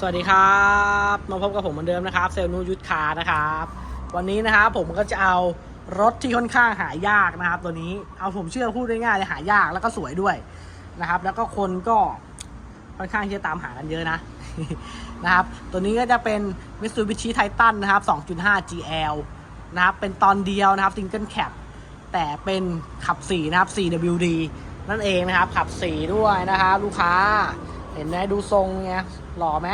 สวัสดีครับมาพบกับผมเหมือนเดิมนะครับเซลล์นูยุทธคานะครับ วันนี้นะครับผมก็จะเอารถที่ค่อนข้างหายากนะครับ ตัวนี้เอาผมเชื่อพูดง่ายๆเลยหายากแล้วก็สวยด้วยนะครับ แล้วก็คนก็ค่อนข้างที่จะตามหากันเยอะนะนะครับ ตัวนี้ก็จะเป็น Mitsubishi Titan นะครับ 2.5 GL นะครับ เป็นตอนเดียวนะครับ Single Cab แต่เป็นขับ4นะครับ 4WD นั่นเองนะครับ ขับ4ด้วยนะครับลูกค้า เห็นไหมดูทรงไงหล่อไหม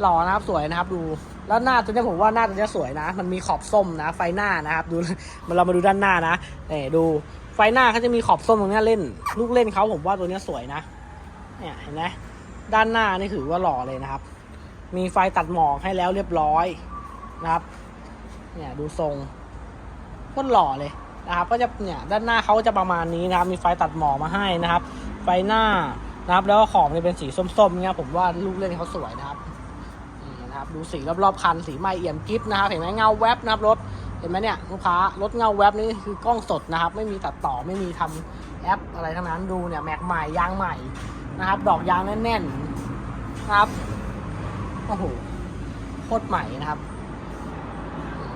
หล่อนะครับสวยนะครับดูแล้วหน้าตัวนี้ผมว่าหน้าตัวนี้สวยนะ มันมีขอบส้มนะ ไฟหน้านะครับ ดูมันเรามาดูด้านหน้านะนี่ดูไฟหน้าเขาจะมีขอบส้มตรงนี้เล่น ลูกเล่นเขาผมว่าตัวนี้สวยนะ เนี่ยเห็นไหมด้านหน้านี่ถือว่าหล่อเลยนะครับ มีไฟตัดหมอกให้แล้วเรียบร้อยนะครับ เนี่ยดูทรงโคตรหล่อเลยนะครับ ก็จะเนี่ยด้านหน้าเขาจะประมาณนี้นะครับ มีไฟตัดหมอกมาให้นะครับ ไฟหน้า นะครับ แล้วขอบเนี่ยเป็นสีส้มๆเนี่ยผมว่าลูกเล่นเขาสวยนะครับนี่นะครับ ดูสีรอบๆคันสีไม่เอี่ยมกิฟนะครับ เห็นไหมเงาแวบนะครับรถเห็นไหมเนี่ยลูกค้ารถเงาแวบนี่คือกล้องสดนะครับ ไม่มีตัดต่อไม่มีทำแอปอะไรทั้งนั้นดูเนี่ยแม็กใหม่ยางใหม่นะครับ ดอกยางแน่นๆนะครับโอ้โหโคตรใหม่นะครับ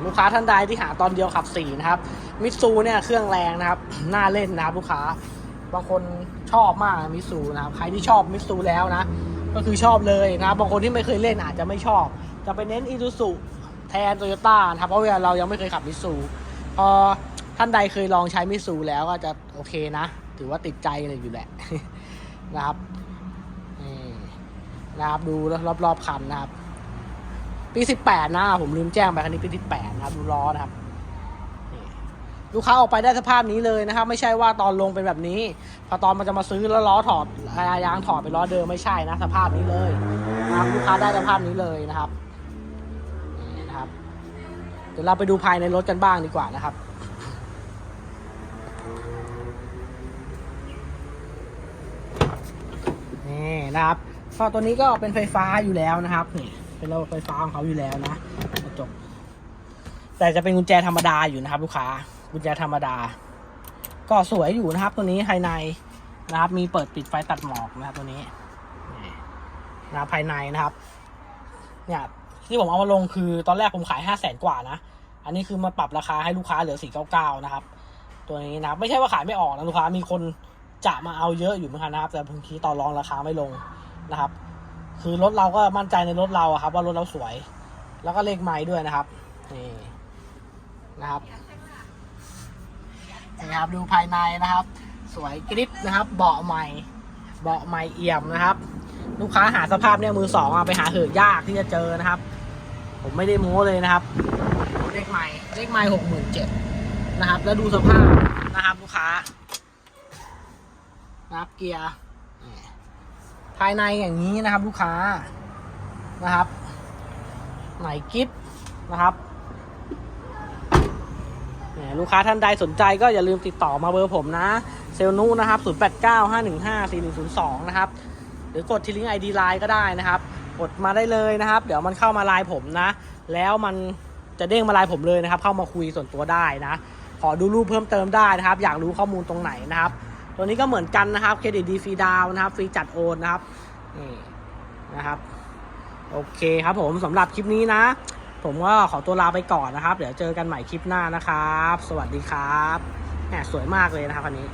ลูกค้าท่านใดที่หาตอนเดียวขับสี่นะครับ มิตซูเนี่ยเครื่องแรงนะครับ น่าเล่นนะครับลูกค้า บางคนชอบมากมิตซูนะครับใครที่ชอบมิตซูแล้วนะ ก็คือชอบเลยนะบางคนที่ไม่เคยเล่นอาจจะไม่ชอบ จะไปเน้นอีซูซุแทนโตโยต้านะครับเพราะว่าเรายังไม่เคยขับมิตซูพอท่านใดเคยลองใช้มิตซูแล้วก็จะโอเคนะ ถือว่าติดใจเลยอยู่แหละนะครับนี่นะครับดูรอบๆคันนะครับ ปี 18 นะ ผมลืมแจ้งไปคันนี้ปี 18 นะครับ ดูล้อนะครับ ลูกค้าออกไปได้สภาพนี้เลยนะครับ ไม่ใช่ว่าตอนลงเป็นแบบนี้ พอตอนมันจะมาซื้อแล้วล้อถอดยางถอดเป็นล้อเดิมไม่ใช่นะสภาพนี้เลยนะครับลูกค้าได้สภาพนี้เลยนะครับนี่นะครับ เดี๋ยวเราไปดูภายในรถกันบ้างดีกว่านะครับนี่นะครับก็ตัวนี้ก็เป็นไฟฟ้าอยู่แล้วนะครับนี่เป็นระบบไฟฟ้าของเขาอยู่แล้วนะกระจกแต่จะเป็นกุญแจธรรมดาอยู่นะครับ ลูกค้า กุญแจธรรมดา ก็สวยอยู่นะครับ ตัวนี้ภายในนะครับ มีเปิดปิดไฟตัดหมอกนะครับตัวนี้นะภายในนะครับ เนี่ยที่ผมเอามาลงคือตอนแรกผมขายห้าแสนกว่านะ อันนี้คือมาปรับราคาให้ลูกค้าเหลือสี่เก้าเก้านะครับ ตัวนี้นะครับไม่ใช่ว่าขายไม่ออกนะลูกค้ามีคนจะมาเอาเยอะอยู่เหมือนกันนะครับ แต่บางทีต่อรองราคาไม่ลงนะครับ คือรถเราก็มั่นใจในรถเราครับ ว่ารถเราสวย แล้วก็เลขไม้ด้วยนะครับนี่นะครับ นี่ครับ ดูภายในนะครับ สวยกริบนะครับ เบาะใหม่ เบาะใหม่เอี่ยมนะครับ ลูกค้าหาสภาพเนี่ยมือสองอะไปหาเหอยากที่จะเจอนะครับ ผมไม่ได้โม้เลยนะครับเลขไม้เลขไม้หกหมื่นเจ็ดนะครับ แล้วดูสภาพนะครับลูกค้านะครับเกียร์ภายในอย่างนี้นะครับ ลูกค้านะครับ ไหนกิฟนะครับ ลูกค้าท่านใดสนใจก็อย่าลืมติดต่อมาเบอร์ผมนะ เซลนูนะครับ 0895154102 นะครับ หรือกดที่ลิงก์ ID ไลน์ก็ได้นะครับ กดมาได้เลยนะครับ เดี๋ยวมันเข้ามาไลน์ผมนะ แล้วมันจะเด้งมาไลน์ผมเลยนะครับ เข้ามาคุยส่วนตัวได้นะ ขอดูรูปเพิ่มเติมได้นะครับ อยากรู้ข้อมูลตรงไหนนะครับ ตัวนี้ก็เหมือนกันนะครับ เครดิตดีฟรีดาวนะครับ ฟรีจัดโอนนะครับ นี่นะครับ โอเคครับผมสำหรับคลิปนี้นะ ผมก็ขอตัวลาไปก่อนนะครับ เดี๋ยวเจอกันใหม่คลิปหน้านะครับ สวัสดีครับแหมสวยมากเลยนะครับคันนี้